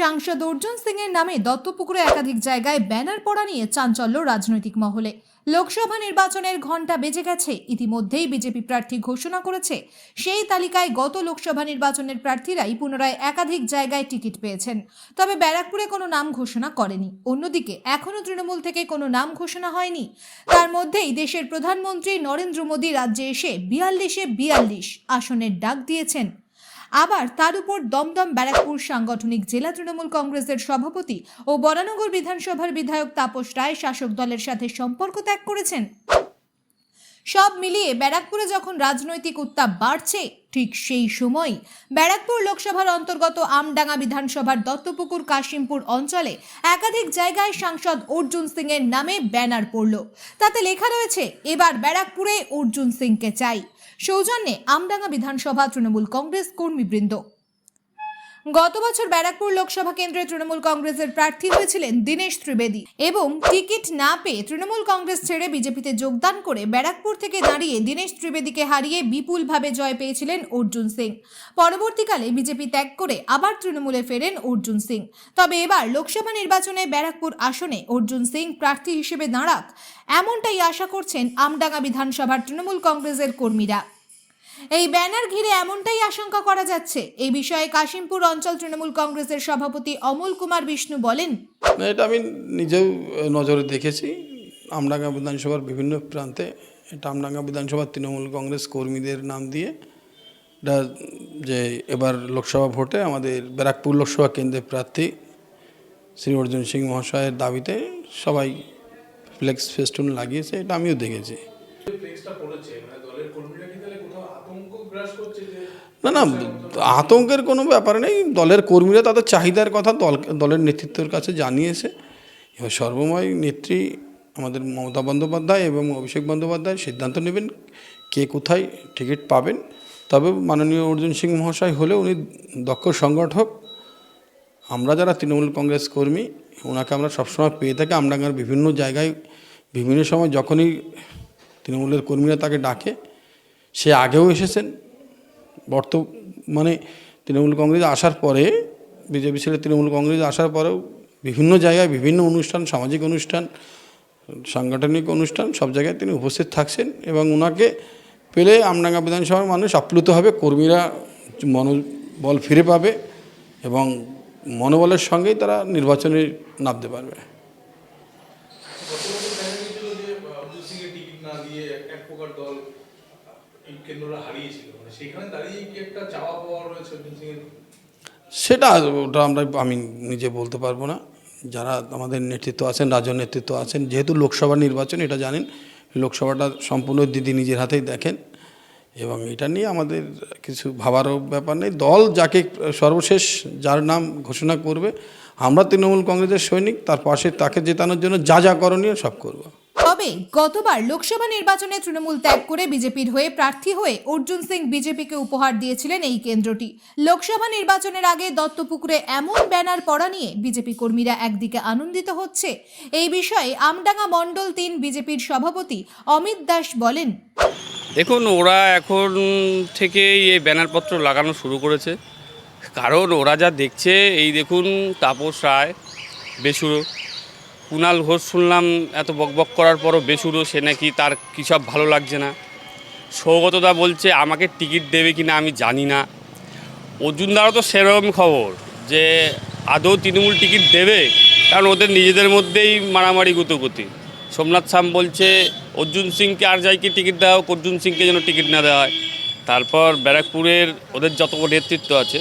সাংসদ অর্জুন সিং এর নামে দত্তপুকুরে একাধিক জায়গায় ব্যানার পড়া নিয়ে চাঞ্চল্য রাজনৈতিক মহলে। লোকসভা নির্বাচনের ঘণ্টা বেজে গেছে, ইতিমধ্যেই বিজেপি প্রার্থী ঘোষণা করেছে, সেই তালিকায় গত লোকসভা নির্বাচনের প্রার্থীরাই পুনরায় একাধিক জায়গায় টিকিট পেয়েছেন। তবে ব্যারাকপুরে কোনো নাম ঘোষণা করেনি। অন্যদিকে এখনও তৃণমূল থেকে কোনো নাম ঘোষণা হয়নি। তার মধ্যেই দেশের প্রধানমন্ত্রী নরেন্দ্র মোদী রাজ্যে এসে বিয়াল্লিশে বিয়াল্লিশ আসনের ডাক দিয়েছেন। আবার তার উপর দমদম ব্যারাকপুর সাংগঠনিক জেলা তৃণমূল কংগ্রেসের সভাপতি ও বরানগর বিধানসভার বিধায়ক তাপস রায় শাসক দলের সাথে সম্পর্ক ত্যাগ করেছেন। সব মিলিয়ে ব্যারাকপুরে যখন রাজনৈতিক উত্তাপ বাড়ছে, ঠিক সেই সময় ব্যারাকপুর লোকসভার অন্তর্গত আমডাঙ্গা বিধানসভার দত্তপুকুর কাশিমপুর অঞ্চলে একাধিক জায়গায় সাংসদ অর্জুন সিং এর নামে ব্যানার পড়ল। তাতে লেখা রয়েছে, এবার ব্যারাকপুরে অর্জুন সিংকে চাই। সৌজন্যে আমডাঙ্গা বিধানসভা তৃণমূল কংগ্রেস কর্মীবৃন্দ। গত বছর ব্যারাকপুর লোকসভা কেন্দ্রে তৃণমূল কংগ্রেসের প্রার্থী হয়েছিলেন দীনেশ ত্রিবেদী। এবং টিকিট না পেয়ে তৃণমূল কংগ্রেস ছেড়ে বিজেপিতে যোগদান করে ব্যারাকপুর থেকে দাঁড়িয়ে দীনেশ ত্রিবেদীকে হারিয়ে বিপুলভাবে জয় পেয়েছিলেন অর্জুন সিং। পরবর্তীকালে বিজেপি ত্যাগ করে আবার তৃণমূলে ফেরেন অর্জুন সিং। তবে এবার লোকসভা নির্বাচনে ব্যারাকপুর আসনে অর্জুন সিং প্রার্থী হিসেবে দাঁড়াক, এমনটাই আশা করছেন আমডাঙ্গা বিধানসভার তৃণমূল কংগ্রেসের কর্মীরা। এই ব্যানার ঘিরে এমনটাই আশঙ্কা করা যাচ্ছে। এই বিষয়ে কাশিমপুর অঞ্চল তৃণমূল কংগ্রেসের সভাপতি অমল কুমার বিষ্ণু বলেন এটা আমি নিজেও নজরে দেখেছি। আমডাঙ্গা বিধানসভার বিভিন্ন প্রান্তে এটা আমডাঙ্গা বিধানসভার তৃণমূল কংগ্রেস কর্মীদের নাম দিয়ে এটা যে এবার লোকসভা ভোটে আমাদের ব্যারাকপুর লোকসভা কেন্দ্রের প্রার্থী শ্রী অর্জুন সিং মহাশয়ের দাবিতে সবাই ফ্লেক্স ফেস্টুন লাগিয়েছে এটা আমিও দেখেছি। ফ্লেক্সটা পড়েছে মানে দলের কর্মীরা কি তাহলে কোথাও আতঙ্ক গ্রাস করছে যে না না, আতঙ্কের কোনো ব্যাপার নেই। দলের কর্মীরা তাদের চাহিদার কথা দল, দলের নেতৃত্বের কাছে জানিয়েছে। এবার সর্বময় নেত্রী আমাদের মমতা বন্দ্যোপাধ্যায় এবং অভিষেক বন্দ্যোপাধ্যায় সিদ্ধান্ত নেবেন কে কোথায় টিকিট পাবেন। তবে মাননীয় অর্জুন সিং মহাশয় হলে উনি দক্ষ সংগঠক। আমরা যারা তৃণমূল কংগ্রেস কর্মী, ওনাকে আমরা সবসময় পেয়ে থাকি। আমরা বিভিন্ন জায়গায়, বিভিন্ন সময় যখনই তৃণমূলের কর্মীরা তাকে ডাকে, সে আগেও এসেছেন। বর্তমানে তৃণমূল কংগ্রেস আসার পরে, বিজেপি ছেড়ে তৃণমূল কংগ্রেস আসার পরেও বিভিন্ন জায়গায় বিভিন্ন অনুষ্ঠান, সামাজিক অনুষ্ঠান, সাংগঠনিক অনুষ্ঠান, সব জায়গায় তিনি উপস্থিত থাকছেন এবং ওনাকে পেলে আমডাঙ্গা বিধানসভার মানুষ আপ্লুত হবে, কর্মীরা মনোবল ফিরে পাবে এবং মনোবলের সঙ্গেই তারা নির্বাচনে নামতে পারবে। দল এই হারিয়েছিল। মানে সেখানে দাঁড়িয়ে কি একটা চাওয়া পাওয়া রয়েছে সেটা ওটা আমরা, আমি নিজে বলতে পারব না। যারা আমাদের নেতৃত্ব আছেন, রাজ্য নেতৃত্ব আছেন, যেহেতু লোকসভা নির্বাচন, এটা জানেন, লোকসভাটা সম্পূর্ণ দিদি নিজের হাতেই দেখেন। এবং এটা নিয়ে আমাদের কিছু ভাবারও ব্যাপার নেই। দল যাকে সর্বশেষ যার নাম ঘোষণা করবে, আমরা তৃণমূল কংগ্রেসের সৈনিক, তার পাশে তাকে জেতানোর জন্য যা যা করণীয় সব করব। তবে গতবার লোকসভা নির্বাচনে তৃণমূল ত্যাগ করে বিজেপির হয়ে প্রার্থী হয়ে অর্জুন সিং বিজেপিকে উপহার দিয়েছিলেন এই কেন্দ্রটি। লোকসভা নির্বাচনের আগে দত্তপুকুরে এমন ব্যানার পড়া নিয়ে বিজেপি কর্মীরা একদিকে আনন্দিত হচ্ছে। এই বিষয়ে আমডাঙ্গা মণ্ডল তিন বিজেপির সভাপতি অমিত দাস বলেন, দেখুন, ওরা এখন থেকেই এই ব্যানারপত্র লাগানো শুরু করেছে। কারণ ওরা যা দেখছে, এই দেখুন, তাপস রায়, বেসুরো কুণাল ঘোষ শুনলাম, এত বকবক করার পরও বেসুরো সে নাকি তার কী সব ভালো লাগছে না। সৌগতদা বলছে, আমাকে টিকিট দেবে কি না আমি জানি না। অর্জুনদারও তো সেরকম খবর যে, আদৌ তৃণমূল টিকিট দেবে? কারণ ওদের নিজেদের মধ্যেই মারামারি গুতোগুতি। সোমনাথ সাম বলছে, অর্জুন সিংকে আর যাইকে টিকিট দেওয়া হোক, অর্জুন সিংকে যেন টিকিট না দেওয়া হয়। তারপর ব্যারাকপুরের ওদের যত নেতৃত্ব আছে,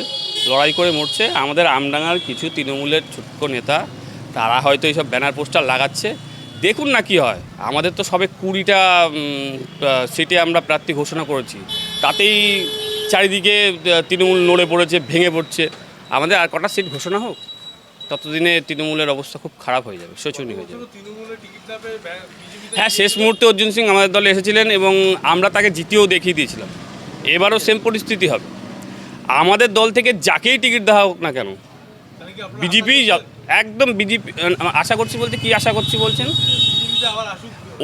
লড়াই করে মরছে। আমাদের আমডাঙ্গার কিছু তৃণমূলের ছোট্ট নেতা তারা হয়তো এইসব ব্যানার পোস্টার লাগাচ্ছে। দেখুন না কি হয়। আমাদের তো সবে কুড়িটা সিটে আমরা প্রার্থী ঘোষণা করেছি। তাতেই চারিদিকে তৃণমূল নড়ে পড়েছে ভেঙে পড়ছে। আমাদের আর কটা সিট ঘোষণা হোক ততদিনে তৃণমূলের অবস্থা খুব খারাপ হয়ে যাবে শোচনীয় হয়ে যাবে। হ্যাঁ শেষ মুহূর্তে অর্জুন সিং আমাদের দলে এসেছিলেন এবং আমরা তাকে জিতিয়েও দেখিয়ে দিয়েছিলাম। এবারও সেম পরিস্থিতি হবে। আমাদের দল থেকে যাকেই টিকিট দেওয়া হোক না কেন বিজেপি একদম বিজেপি, আশা করছি বলতে কি আশা করছি বলছেন?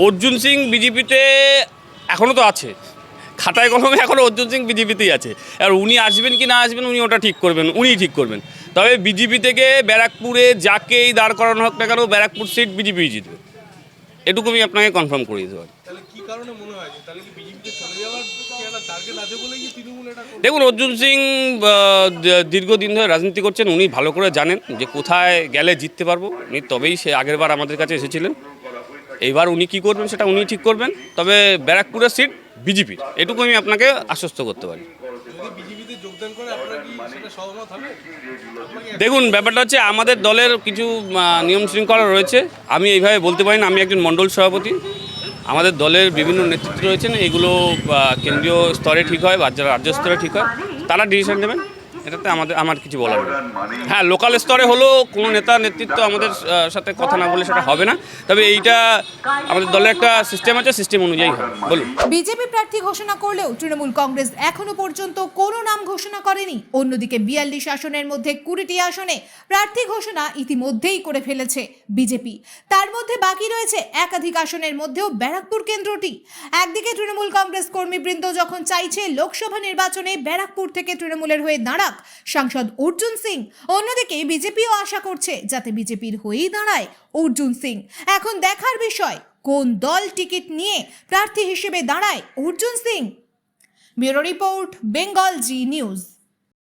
অর্জুন সিং বিজেপিতে এখনও তো আছে। খাতায় কলমে এখন অর্জুন সিং বিজেপিতেই আছে। আর উনি আসবেন কি না আসবেন উনি ওটা ঠিক করবেন, উনিই ঠিক করবেন। তবে বিজেপি থেকে ব্যারাকপুরে যাকেই দাঁড় করানো হোক না কেন, ব্যারাকপুর সিট বিজেপি জিতবে। এটুকু আমি আপনাকে কনফার্ম করে দিতে পারি। দেখুন অর্জুন সিং দীর্ঘদিন ধরে রাজনীতি করছেন উনি ভালো করে জানেন যে কোথায় গেলে জিততে পারব। উনি তবেই সে আগের বার আমাদের কাছে এসেছিলেন। এইবার উনি কি করবেন সেটা উনি ঠিক করবেন। তবে ব্যারাকপুরের সিট বিজেপির। এটুকু আমি আপনাকে আশ্বস্ত করতে পারি। দেখুন ব্যাপারটা হচ্ছে আমাদের দলের কিছু নিয়ম শৃঙ্খলা রয়েছে। আমি এইভাবে বলতে পারি না আমি একজন মণ্ডল সভাপতি। আমাদের দলের বিভিন্ন নেতৃত্ব রয়েছেন, এগুলো কেন্দ্রীয় স্তরে ঠিক হয়, বা রাজ্য স্তরে ঠিক হয়। তারা ডিসিশন নেবেন। এটাতে আমাদের আমার কিছু বলার নেই। হ্যাঁ লোকাল স্তরে হলেও কোনো নেতা নেতৃত্ব আমাদের সাথে কথা না বলে সেটা হবে না। তবে এইটা আমাদের দলের একটা সিস্টেম আছে সিস্টেম অনুযায়ী হবে। বলুন। বিজেপি প্রার্থী ঘোষণা করলেও তৃণমূল কংগ্রেস এখনও পর্যন্ত কোনো নাম ঘোষণা করেনি। অন্যদিকে বিয়াল্লিশ আসনের মধ্যে কুড়িটি আসনে প্রার্থী ঘোষণা ইতিমধ্যেই করে ফেলেছে বিজেপি। তার মধ্যে বাকি রয়েছে একাধিক আসনের মধ্যেও ব্যারাকপুর কেন্দ্রটি। একদিকে তৃণমূল কংগ্রেস কর্মীবৃন্দ যখন চাইছে লোকসভা নির্বাচনে ব্যারাকপুর থেকে তৃণমূলের হয়ে দাঁড়াক সাংসদ অর্জুন সিং, অন্যদিকে বিজেপিও আশা করছে যাতে বিজেপির হয়েই দাঁড়ায় অর্জুন সিং। এখন দেখার বিষয়, কোন দল টিকিট নিয়ে প্রার্থী হিসেবে দাঁড়ায় Arjun Singh? Bureau report, Bengal Zee News.